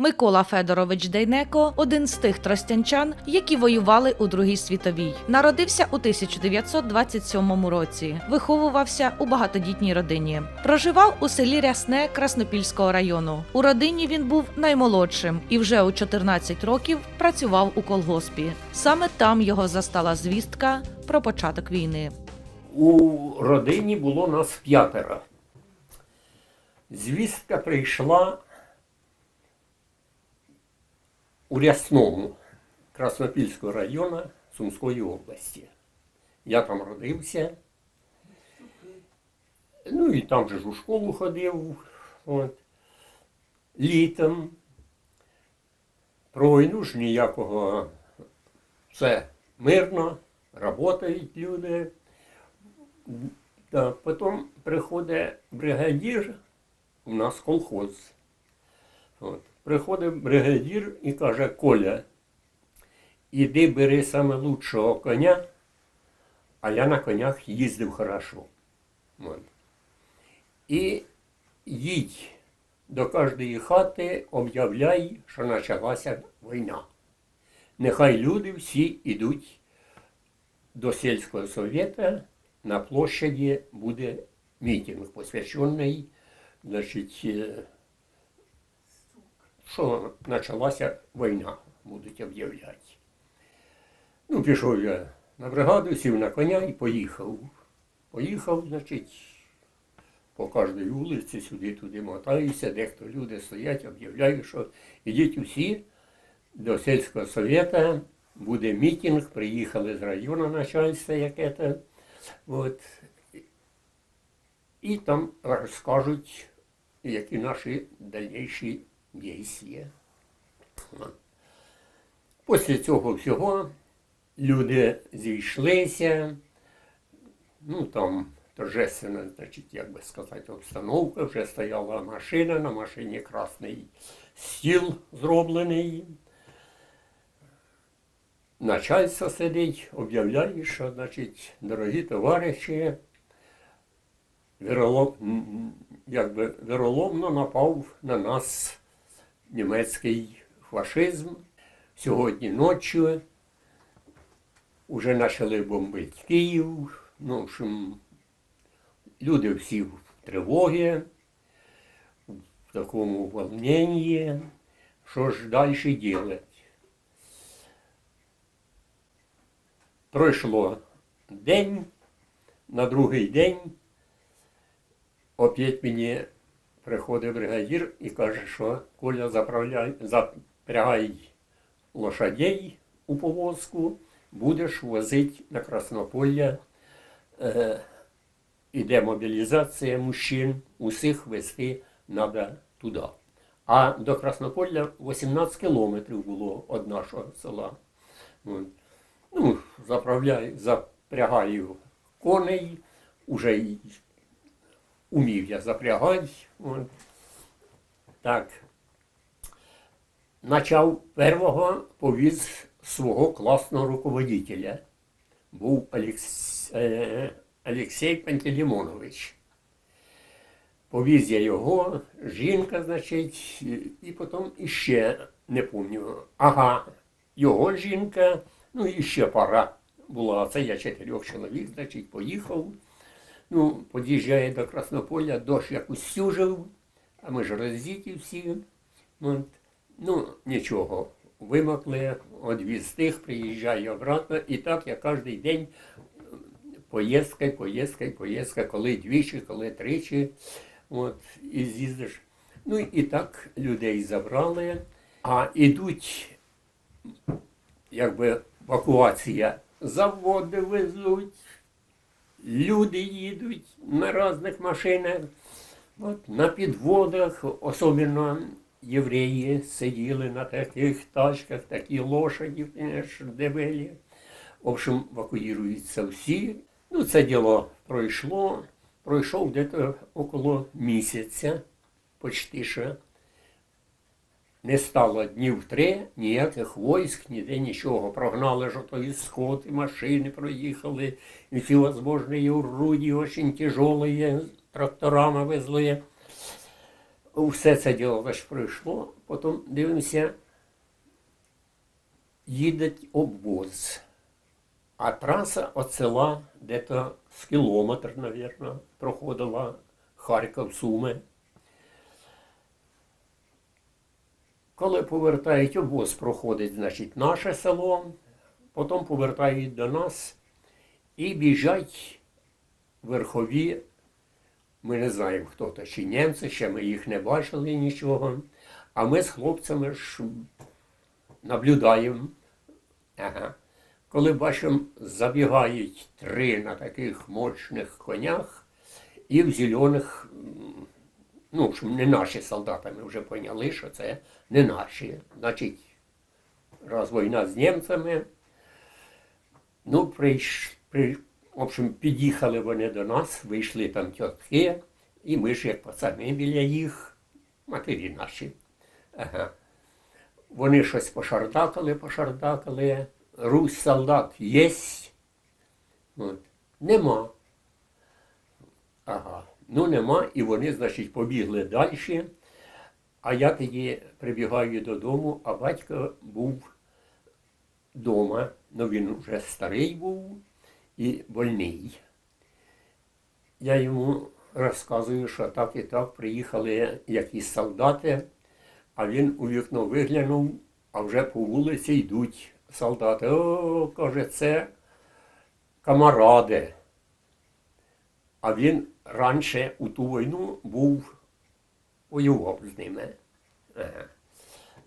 Микола Федорович Дейнеко один з тих тростянчан, які воювали у Другій світовій. Народився у 1927 році. Виховувався у багатодітній родині. Проживав у селі Рясне Краснопільського району. У родині він був наймолодшим і вже у 14 років працював у колгоспі. Саме там його застала звістка про початок війни. У родині було нас п'ятеро. Звістка прийшла у Рясному Краснопільського району Сумської області. Я там родився. Ну і там же ж у школу ходив. От. Літом. Про війну ж ніякого. Це мирно, працюють люди. Да, потім приходить бригадір, у нас колхоз. От. Приходить бригадір і каже, Коля, іди бери саме лучшого коня, а я на конях їздив хорошо. І їдь до кожної хати, об'являй, що почалася війна. Нехай люди всі йдуть до сільського совєта, на площаді буде мітинг, посвящений, значить, е, що почалася війна, будуть об'являти. Ну, пішов я на бригаду, сів на коня і поїхав. Поїхав, значить, по кожній вулиці, сюди-туди мотаюся, дехто люди стоять, об'являю, що ідіть усі до сільського совєта, буде мітинг, приїхали з району начальства яке-то. От. І там розкажуть, які наші дальніші дії. Після цього всього люди зійшлися, ну там торжественна, значить, як би сказати, обстановка, вже стояла машина, на машині красний стіл зроблений. Начальство сидить, об'являє, що, значить, дорогі товариші, віролом, якби віроломно напав на нас німецький фашизм. Сьогодні ночі вже почали бомбити Київ. Ну, общем, люди всі в тривогі, в такому волненні. Що ж далі делать? Пройшло день, на другий день опять мені приходить бригадір і каже, що Коля заправляй, запрягай лошадей у повозку, будеш возити на Краснополя. Е, іде мобілізація мужчин, усіх вести треба туди. А до Краснополя 18 кілометрів було від нашого села. Ну, заправляю, запрягаю коней, уже умів я запрягати. От. Так. Начав первого повіз свого класного руководителя. Був Олекс... е, Олексій Пантелеймонович. Повіз я його, жінка, значить, і потім іще не пам'ятаю. Ага, його жінка. Ну і ще пара була. Це я чотирьох чоловік, значить, поїхав. Ну, під'їжджає до Краснополя, дощ якось сюжив, а ми ж роздіті всі. Ну, нічого, вимокли, одвіз тих, приїжджаю обратно. І так я кожен день поїздка, поїздка, поїздка, коли двічі, коли тричі. От, і з'їздиш. Ну і так людей забрали, а ідуть якби евакуація. Заводи везуть, люди їдуть на різних машинах, от, на підводах, особливо євреї сиділи на таких тачках, такі лошаді, конечно. В общем, евакуюються всі. Ну, це діло пройшло. Пройшов десь около місяця, почти що. Не стало днів три, ніяких військ, ніде нічого. Прогнали ж ото сход, і машини проїхали, і всі возможні орудия, дуже тяжелые, тракторами везли. все це діло значить, пройшло, потім дивимося, їде обоз. А траса від села десь з кілометр, мабуть, проходила Харків, Суми. Коли повертають обоз, проходить, значить, наше село, потім повертають до нас і біжать верхові. Ми не знаємо, хто то, чи німці, ще ми їх не бачили нічого. А ми з хлопцями ж наблюдаємо. Ага. Коли бачимо, забігають три на таких мощних конях і в зелених, ну, що не наші солдати, ми вже поняли, що це не наші. Значить, раз війна з німцями, ну, прийш, при, в общем, під'їхали вони до нас, вийшли там тітки, і ми ж як пацани біля їх, матері наші. Ага. Вони щось пошардакали, пошардакали. Русь солдат єсть. Нема. Ага. Ну нема, і вони, значить, побігли далі. А я тоді прибігаю додому, а батько був вдома. Ну він вже старий був і больний. Я йому розказую, що так і так приїхали якісь солдати, а він у вікно виглянув, а вже по вулиці йдуть солдати. О, каже, це камаради. А він раніше у ту війну був, воював з ними. Ага.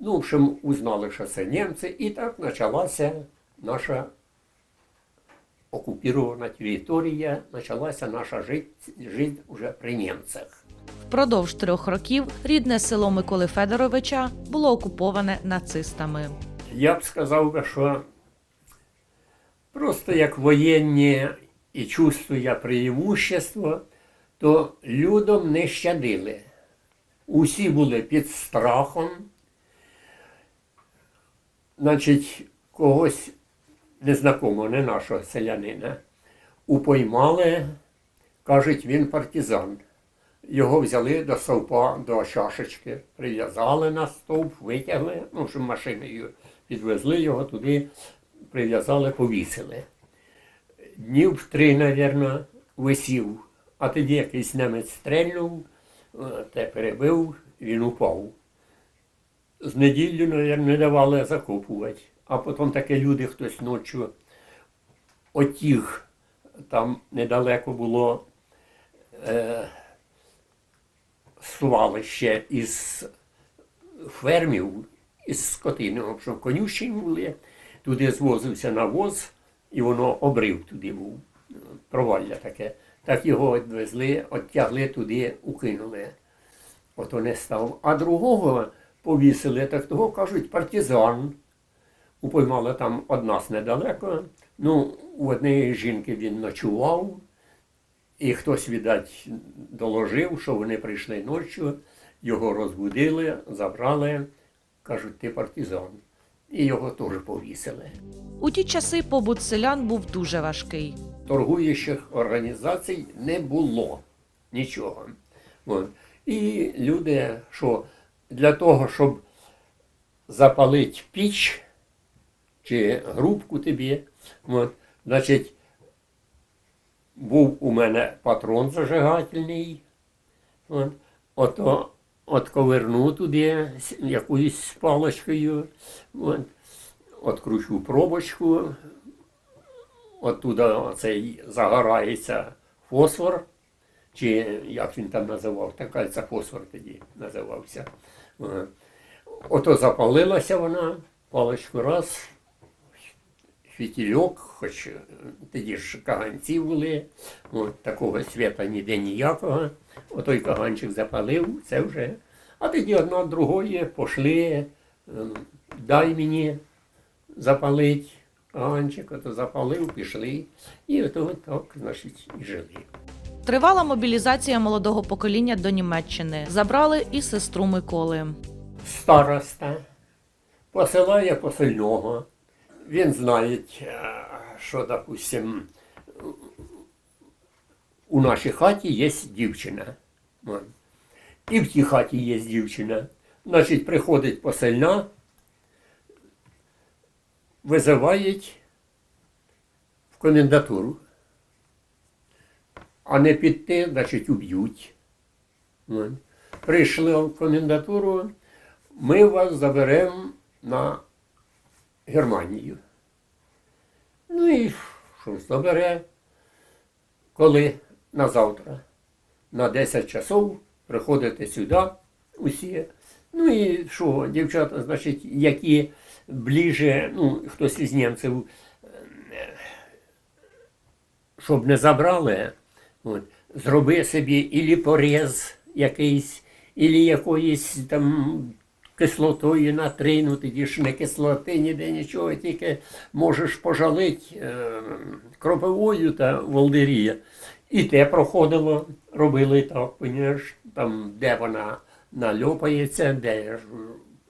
Ну, в общем, узнали, що це німці, і так почалася наша окупірована територія, почалася наша життя уже при німцях. Впродовж трьох років рідне село Миколи Федоровича було окуповане нацистами. Я б сказав би, що просто як воєнні і чувствуя преимущество, то людям не щадили. Усі були під страхом. Значить, когось незнакомого, не нашого селянина, упоймали, кажуть, він партизан. Його взяли до стовпа, до чашечки, прив'язали на стовп, витягли, ну, щоб машиною підвезли його туди, прив'язали, повісили. Днів три, мабуть, висів, а тоді якийсь немець стрельнув, е, те перебив, він упав. З неділю, мабуть, не давали закопувати. А потім таке люди хтось ночі отіг, там недалеко було е, свалище із фермів, із скотини, общем, конюшні були, туди звозився навоз, і воно обрив туди був, провалля таке. Так його відвезли, оттягли туди, укинули. Ото не став. А другого повісили, так того кажуть, партизан. Упоймали там од нас недалеко. Ну, у однієї жінки він ночував, і хтось, віддать, доложив, що вони прийшли ночі, його розбудили, забрали, кажуть, ти партизан. І його теж повісили. У ті часи побут селян був дуже важкий. торгуючих організацій не було нічого. От. І люди, що для того, щоб запалити піч чи грубку тобі, от, значить, був у мене патрон зажигательний, от, ото отковерну туди якоюсь палочкою, от, откручу пробочку, оттуда цей загорається фосфор, чи як він там називав, така це фосфор тоді називався. Ото запалилася вона, паличку раз, фітільок, хоч е, тоді ж каганці були, от, такого свята ніде ніякого. Отой каганчик запалив, це вже. А тоді одна другої пішли, ем, дай мені запалить каганчик, ото запалив, пішли. І ото так, значить, і жили. Тривала мобілізація молодого покоління до Німеччини. Забрали і сестру Миколи. староста посилає посильного. Він знає, е, що, допустим, у нашій хаті є дівчина. І в тій хаті є дівчина. Значить, приходить посильна, визивають в комендатуру. А не піти, значить, уб'ють. Прийшли в комендатуру, ми вас заберемо на Германію. Ну і що ж, забере, коли на завтра, на 10 часов приходите сюди усі. Ну і що, дівчата, значить, які ближе, ну, хтось із німців, е, щоб не забрали, от, зроби собі ілі поріз якийсь, ілі якоїсь там кислотою натрину, тоді ж не кислоти, ніде нічого, тільки можеш пожалити е, кропивою та волдирія. І те проходило, робили так, понімаєш, там, де вона нальопається, де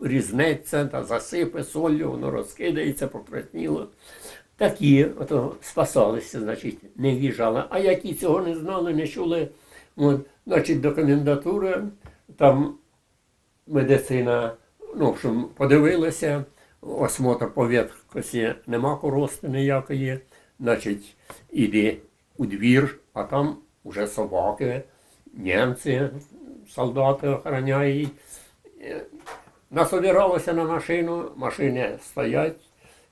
різнеться та засипе солью, воно розкидається, покрасніло. Такі ото спасалися, значить, не в'їжджали. А які цього не знали, не чули, от, значить, до комендатури, там медицина, ну, в общем, подивилася, осмотр по нема корости ніякої, значить, іди у двір, а там вже собаки, німці, солдати охороняють. Е, Насобиралися на машину, машини стоять,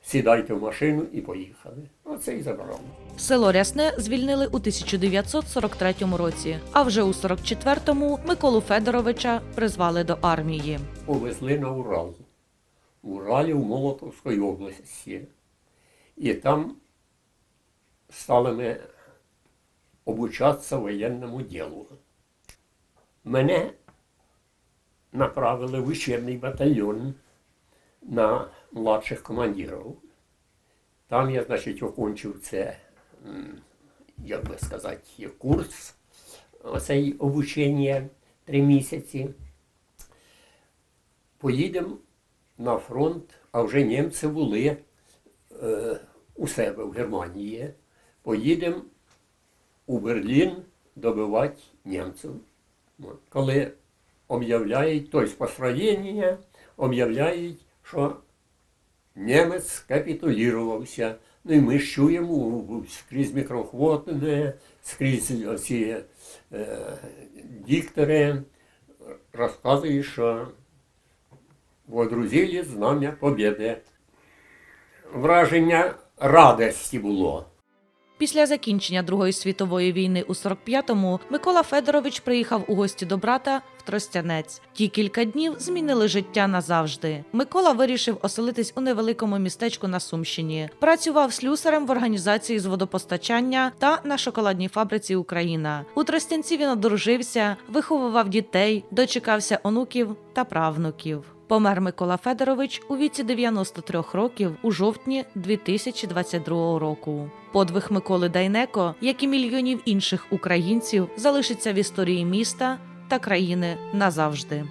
сідайте в машину і поїхали. Оце і забрали. Село Рясне звільнили у 1943 році, а вже у 44-му Миколу Федоровича призвали до армії. повезли на Урал. В Уралі в Молотовській області. І там стали ми обучатися воєнному ділу. Мене направили в учебний батальйон на младших командирів. Там я, значить, окончив це, як би сказати, курс, оцей обучення три місяці поїдемо на фронт, а вже німці були е, у себе в Германії. Поїдемо у Берлін добивати німців. Коли об'являють, тобто построєння об'являють, що німець капітулірувався. Ну і ми ж чуємо скрізь мікрохвотне, скрізь оці е, диктори розказують, що водрузили знам'я побєди. Враження радості було. Після закінчення Другої світової війни у 45-му Микола Федорович приїхав у гості до брата в Тростянець. Ті кілька днів змінили життя назавжди. Микола вирішив оселитись у невеликому містечку на Сумщині. Працював слюсарем в організації з водопостачання та на шоколадній фабриці Україна. У Тростянці він одружився, виховував дітей, дочекався онуків та правнуків. Помер Микола Федорович у віці 93 років у жовтні 2022 року. Подвиг Миколи Дайнеко, як і мільйонів інших українців, залишиться в історії міста та країни назавжди.